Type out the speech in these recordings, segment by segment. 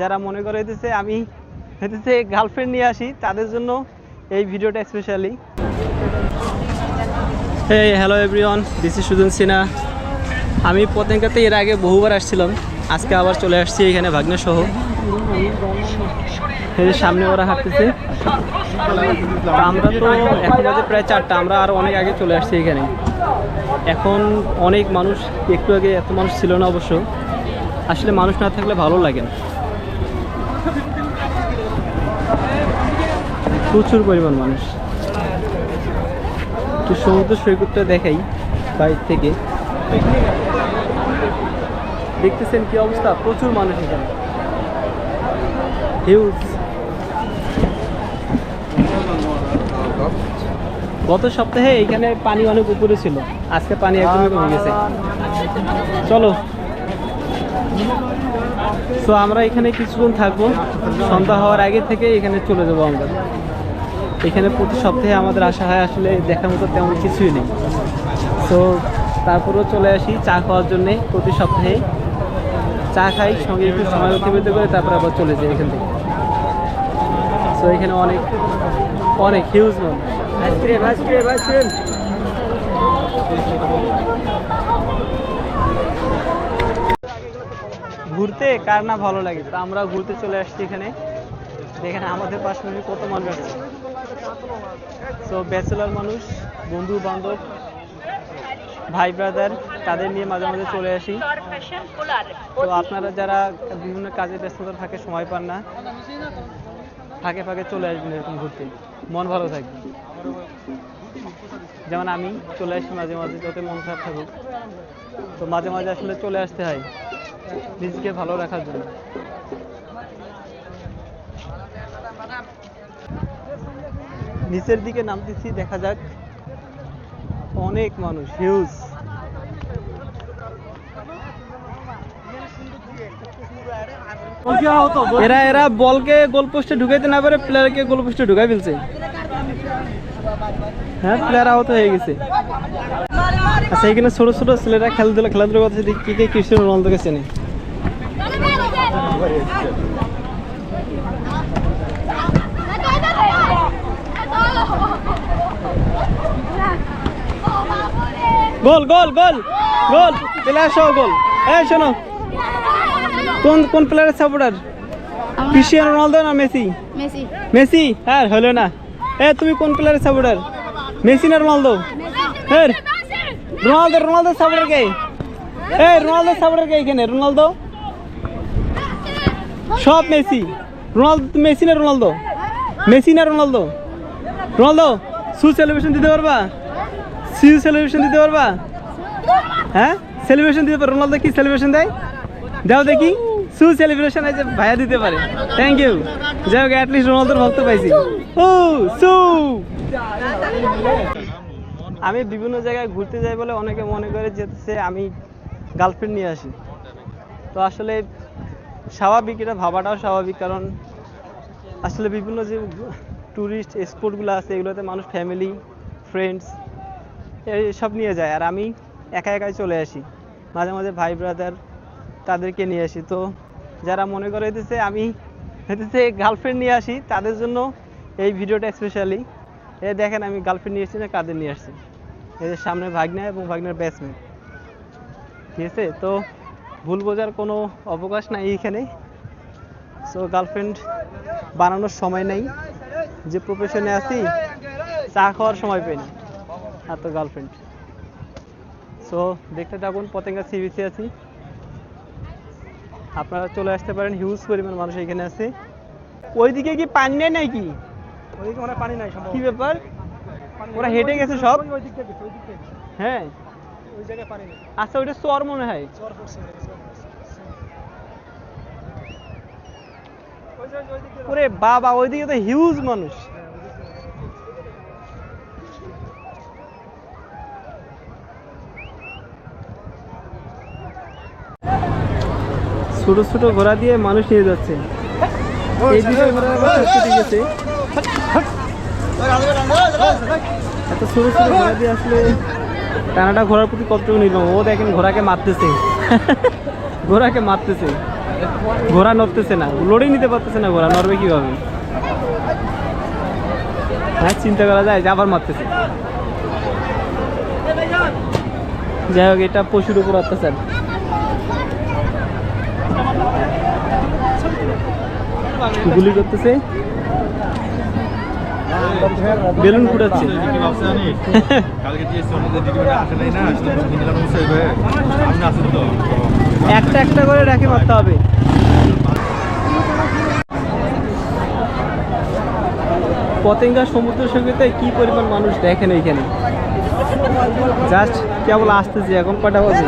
যারা মনে করে হইতেছে আমি হইতেছে গার্লফ্রেন্ড নিয়ে আসি, তাদের জন্য এই ভিডিওটা specially hello everyone this is Sujan Sinha আমি পতেঙ্কাতে এর আগে বহুবার আসছিলাম, আজকে আবার চলে আসছি এখানে ভাগ্নে সহ সামনে ওরা হাঁটতেছে। আমরা তো এখন বাজে প্রায় চারটা, আমরা আরও অনেক আগে চলে আসছি এখানে। এখন অনেক মানুষ, একটু আগে এত মানুষ ছিল না অবশ্য। আসলে মানুষ না থাকলে ভালো লাগে না। প্রচুর পরিমাণ মানুষ। একটু সমুদ্র সৈকতটা দেখাই বাইর থেকে। দেখতেছেন কি অবস্থা? প্রচুর মানুষ এখানে। হিউজ গত সপ্তাহে এখানে পানি অনেক উপরে ছিল। আজকে পানি একদমই কমে গেছে। চলো। তো আমরা এখানে কিছুক্ষণ থাকব। সন্ধ্যা হওয়ার আগে থেকে এখানে চলে যাব আমরা। এখানে প্রতি সপ্তাহে আমাদের আসা হয়, আসলে দেখার মতো তেমন কিছুই নেই। তো তারপরেও চলে আসি চা খাওয়ার জন্যে প্রতি সপ্তাহে। চা খাই, সঙ্গে একটু সময় অতিবাহিত করে তারপর আবার চলে যাই এখান থেকে। তো এখানে অনেক অনেক হিউজ মানুষ। ঘুরতে কার না ভালো লাগে? তো আমরা ঘুরতে চলে আসছি এখানে। এখানে আমাদের পাশে কত মানুষ আছে? তো ব্যাচেলার মানুষ, বন্ধু বান্ধব, ভাই ব্রাদার তাদের নিয়ে মাঝে মাঝে চলে আসি। তো আপনারা যারা বিভিন্ন কাজে ব্যস্ততা থাকে, সময় পান না, ফাঁকে ফাঁকে চলে আসবেন এরকম ঘুরতে। মন ভালো থাকবে। যেমন আমি চলে আসি মাঝে মাঝে, যত মন খারাপ থাকুক। তো মাঝে মাঝে আসলে চলে আসতে হয়। নিজেকে ভালো রাখার জন্য নিচের দিকে নামতেছি দেখা যাক অনেক মানুষ হিউজ এরা এরা বলকে গোল পোস্টে ঢুকাইতে না পারে প্লেয়ারকে গোল পোস্টে ঢুকাই ফেলছে হ্যাঁ প্লেয়ার আহত হয়ে গেছে আচ্ছা এখানে ছোট ছোট ছেলেরা খেলাধুলা খেলাধুলা করছে কে কে ক্রিস্টিয়ানো রোনালদোকে চেনে গোল গোল গোল গোল। প্লেয়ার সহ গোল। এই শোনো কোন কোন প্লেয়ারের সাপোর্টার ক্রিস্টিয়ানো রোনালদো না মেসি? মেসি। মেসি? হ্যাঁ হলো না। এ তুমি কোন প্লেয়ারের সাপোর্টার মেসি না রোনালদো? হ্যাঁ রোনালদো রোনালদো সাপোর্টার কে? এই রোনালদো সাপোর্টার কে এখানে? রোনালদো? সব মেসি। রোনালদো মেসি না রোনালদো? মেসি না রোনালদো? রোনালদো শু সেলিব্রেশন দিতে পারবা? শু সেলিব্রেশন দিতে পারবা? হ্যাঁ? সেলিব্রেশন দিতে পারো। রোনালদো কি সেলিব্রেশন দেয়? দাও দেখি। সু সেলিব্রেশন আছে ভাইয়া দিতে পারে। থ্যাংক ইউ যাই হোক অ্যাটলিস্ট রোনালদোর ভক্ত পাইছি। ও, সু। আমি বিভিন্ন জায়গায় ঘুরতে যাই বলে অনেকে মনে করে যেতেছে আমি গার্লফ্রেন্ড নিয়ে আসি। তো আসলে স্বাভাবিক, এটা ভাবাটাও স্বাভাবিক কারণ আসলে বিভিন্ন যে ট্যুরিস্ট স্পটগুলো আছে, এগুলোতে মানুষ ফ্যামিলি ফ্রেন্ডস সব নিয়ে যায়। আর আমি একা একাই চলে আসি। মাঝে মাঝে ভাই ব্রাদার তাদেরকে নিয়ে আসি। তো যারা মনে করে হইতেছে আমি হইতেছে গার্লফ্রেন্ড নিয়ে আসি, তাদের জন্য এই ভিডিওটা স্পেশালি এ দেখেন, আমি গার্লফ্রেন্ড নিয়ে আসছি না, কাদের নিয়ে আসছি? এই যে সামনে ভাগ্না এবং ভাগ্নের ব্যাটসম্যান ঠিক আছে? তো ভুল বোঝার কোনো অবকাশ নাই এইখানে সো গার্লফ্রেন্ড বানানোর সময় নেই। যে প্রফেশনে আছি, চা খাওয়ার সময় পাই না আর তো গার্লফ্রেন্ড সো দেখতে থাকুন পতেঙ্গা সি বিচে আছি। আপনারা চলে আসতে পারেন হিউজ পরিমাণ মানুষ এখানে আছে। ওইদিকে কি পানি নেই নাকি? ওইদিকে মনে পানি নাই সম্ভব কি ব্যাপার? ওরা হেঁটে গেছে সব? হ্যাঁ। ওই জায়গায় পানি নেই। আচ্ছা ওইটা চর মনে হয়। পড়ছে ওরে বাবা ওইদিকে তো হিউজ মানুষ। ছোট ছোট ঘোড়া দিয়ে মানুষ নিয়ে যাচ্ছে। এই দিকে আছে এত ঘোড়া দিয়ে আসলে কানাডা ঘোড়ার প্রতি কতটুকু নির্ভর? ও দেখেন ঘোড়াকে মারতেছে। ঘোড়াকে মারতেছে। ঘোড়া নড়তেছে না। লোডই নিতে পারতেছে না ঘোড়া, নড়বে কীভাবে? হ্যাঁ চিন্তা করা যায়, যে আবার মারতেছে। যাই হোক, এটা পশুর উপর অত্যাচার। গুলি করতেছে? বেলুন ফুটাচ্ছে। একটা একটা করে রাখি মারতে হবে। পতেঙ্গা সমুদ্র সৈকতে কি পরিমাণ মানুষ দেখেন এইখানে জাস্ট কেবল আসতেছে, এখন কটা বাজে?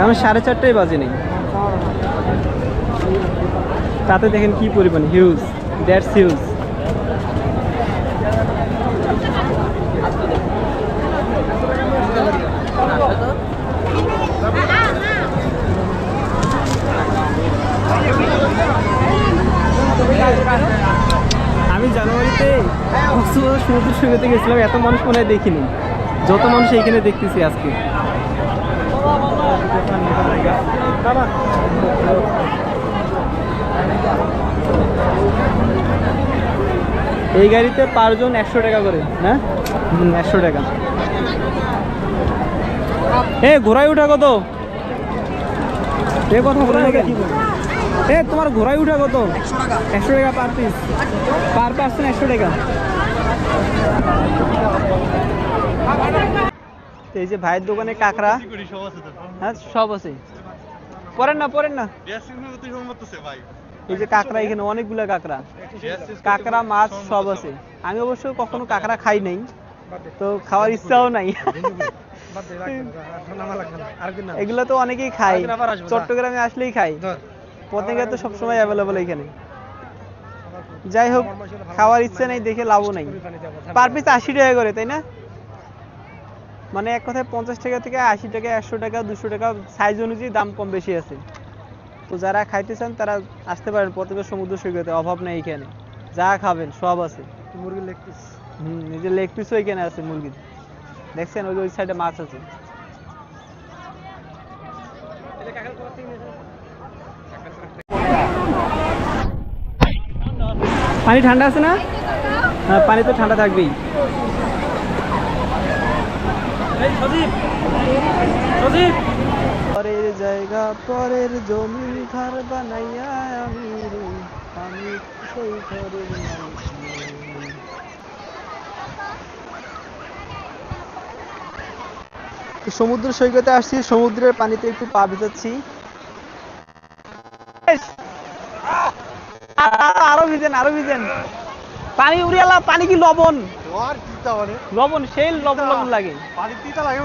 এখন সাড়ে চারটাই বাজে নেই তাতে দেখেন কি পরিমাণ হিউজ দ্যাটস হিউজ আমি জানুয়ারিতে সমুদ্র সৈকতে গেছিলাম, এত মানুষ মনে হয় দেখিনি। যত মানুষ এইখানে দেখতেছি আজকে। এই গাড়িতে পারজন একশো টাকা করে না? হুম একশো টাকা। এ ঘোড়ায় উঠা কত? এ কথা বলে এ তোমার ঘোড়ায় উঠা কত? একশো টাকা পার পিস পার পার্সন একশো টাকা। এই যে ভাইয়ের দোকানে কাঁকড়া হ্যাঁ সব আছে। পড়েন না পড়েন না। ভাই। এই যে কাঁকড়া, এখানে অনেকগুলো কাঁকড়া কাঁকড়া, মাছ সব আছে আমি অবশ্য কখনো কাঁকড়া খাই নাই, তো খাওয়ার ইচ্ছাও নাই। এগুলো তো অনেকেই যা। চট্টগ্রামে আসলেই খাই। পতেঙ্গা তো সবসময় অ্যাভেলেবল এখানে যাই হোক, খাওয়ার ইচ্ছে নেই, দেখে লাভও নাই পার পিস আশি টাকা করে, তাই না মানে এক কথায় পঞ্চাশ টাকা থেকে আশি টাকা, একশো টাকা, দুশো টাকা সাইজ অনুযায়ী দাম কম বেশি আছে তো যারা খাইতে চান তারা আসতে পারেন প্রত্যেক সমুদ্র সৈকতে অভাব নেই এখানে। যা খাবেন সব আছে। মুরগির লেগ পিস হুম নিজের লেগ পিসও এখানে আছে মুরগির। দেখছেন ওই ওই সাইডে মাছ আছে। পানি ঠান্ডা আছে না? হ্যাঁ পানি তো ঠান্ডা থাকবেই। পরের জায়গা পরের জমি ঘর বানাইয়া আমি রে, আমি সেই ঘরের সমুদ্র সৈকতে আসছি সমুদ্রের পানিতে একটু পা ভিজাচ্ছি। আ- আরও ভিজেন আরও ভিজেন। পানি উড়িয়ালা পানি কি লবণ? লবণ সেই লবণ লবণ লাগে। পানি দিতে লাগে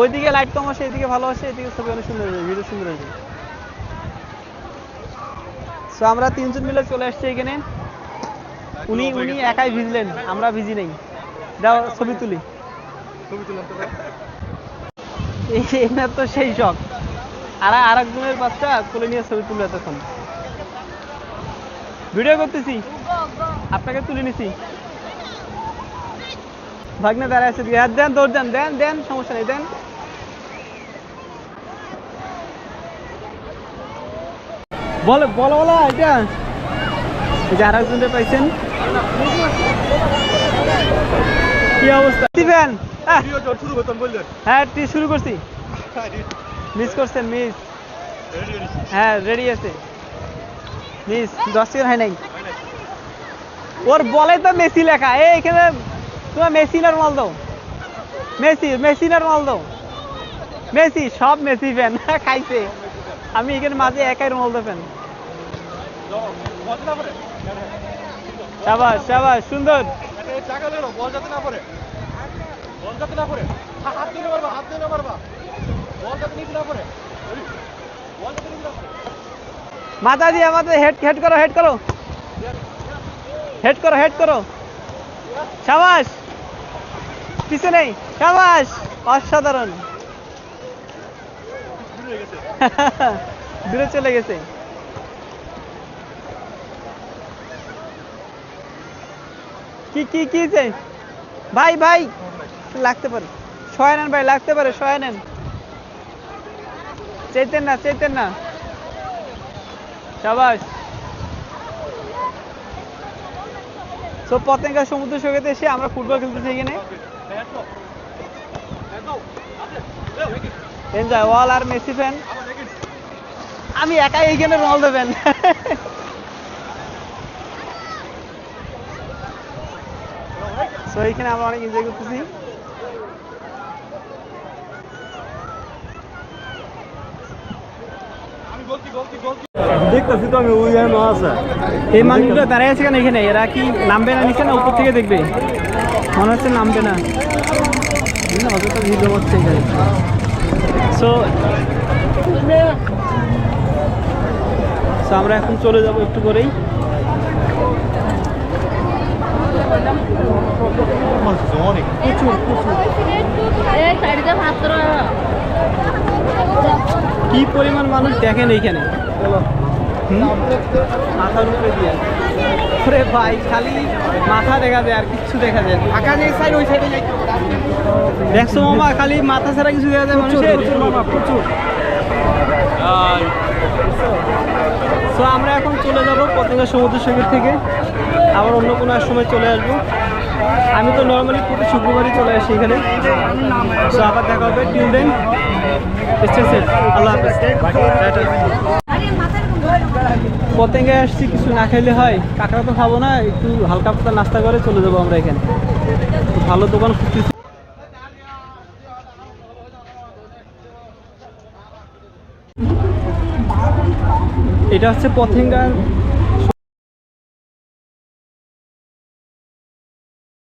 ওইদিকে লাইট কম আসে, এদিকে ভালো আসে, এদিকে ছবি অনেক সুন্দর হবে ভিডিও সুন্দর হবে সো আমরা তিনজন মিলে চলে আসছি এখানে। উনি উনি একাই ভিজলেন, আমরা ভিজি নেই। দাও, ছবি তুলি। ছবি তুলাম তো এনার তো সেই শখ। আর আরেকজনের বাচ্চা কোলে নিয়ে ছবি তুলে এতক্ষণ। ভিডিও করতেছি। আপনাকে তুলে নিছি। ভাগ্নে দাঁড়ায় আছে দিয়ে দেন দৌড় দেন দেন দেন সমস্যা নেই দেন। বলো বলো বলো এটা। যে আরেকজনটা পাইছেন। কি অবস্থা? দিবেন। হ্যাঁ টি শুরু করছি। মিস করছেন মিস। হ্যাঁ রেডি আছে। মিস দশ সেকেন্ড হয় নাই। ওর বলে তো মেসি লেখা। এই এখানে তোমার মেসি না রোনালদো? মেসি মেসি না রোনালদো? মেসি, সব মেসি ফ্যান খাইছে। আমি এখানে মাঝে একাই রোনালদো ফ্যান সাবাস সাবাস, সুন্দর। মাথা দিয়ে মাথা হেড হেড করো হেড করো। হেড করো হেড করো। সাবাস! পিছনে সাবাস, অসাধারণ। দূরে চলে গেছে। কি কি কি যে? ভাই ভাই, লাগতে পারে। সয় নেন ভাই, লাগতে পারে সয় নেন। চেতেন না চেতেন না। সাবাস। তো পতেঙ্গা সমুদ্র সৈকতে এসে আমরা ফুটবল খেলতেছি এখানে। এনজয় ওয়াল আর মেসি ফ্যান আমি একাই এইখানে রোনালদো ফ্যান সো এইখানে আমরা অনেক এনজয় করতেছি। দেখতেছি তো আমি ওই এমন আছে। এই মানুষগুলো দাঁড়ায় আছে কেন এখানে? এরা কি নামবে না নিচে না উপর থেকে দেখবে? মনে হচ্ছে নামবে না। অযথা ভিড় হচ্ছে এখানে। সো সো আমরা এখন চলে যাব একটু করেই। কি পরিমাণ মানুষ দেখেন এইখানে? মাথার উপরে দিয়ে। ওরে ভাই খালি মাথা দেখা যায় আর কিছু দেখা যায় না। ঢাকা যে সাইড ওই সাইডে যাই দেখছ মামা খালি মাথা ছাড়া কিছু দেখা যায় মানুষের? মামা প্রচুর। সো আমরা এখন চলে যাব পতেঙ্গা সমুদ্র সৈকত থেকে। আবার অন্য কোনো এক সময় চলে আসব। আমি তো নর্মালি প্রতি শুক্রবারই চলে আসি এখানে। সো আবার দেখা হবে। টিল দেন আল্লাহ হাফেজ। পতেঙ্গায় আসছি, কিছু না খাইলে হয়। কাঁকড়া তো খাব না, একটু হালকা পাতলা নাস্তা করে চলে যাব আমরা এখানে। ভালো দোকান খুঁজতেছি। এটা হচ্ছে পথেঙ্গার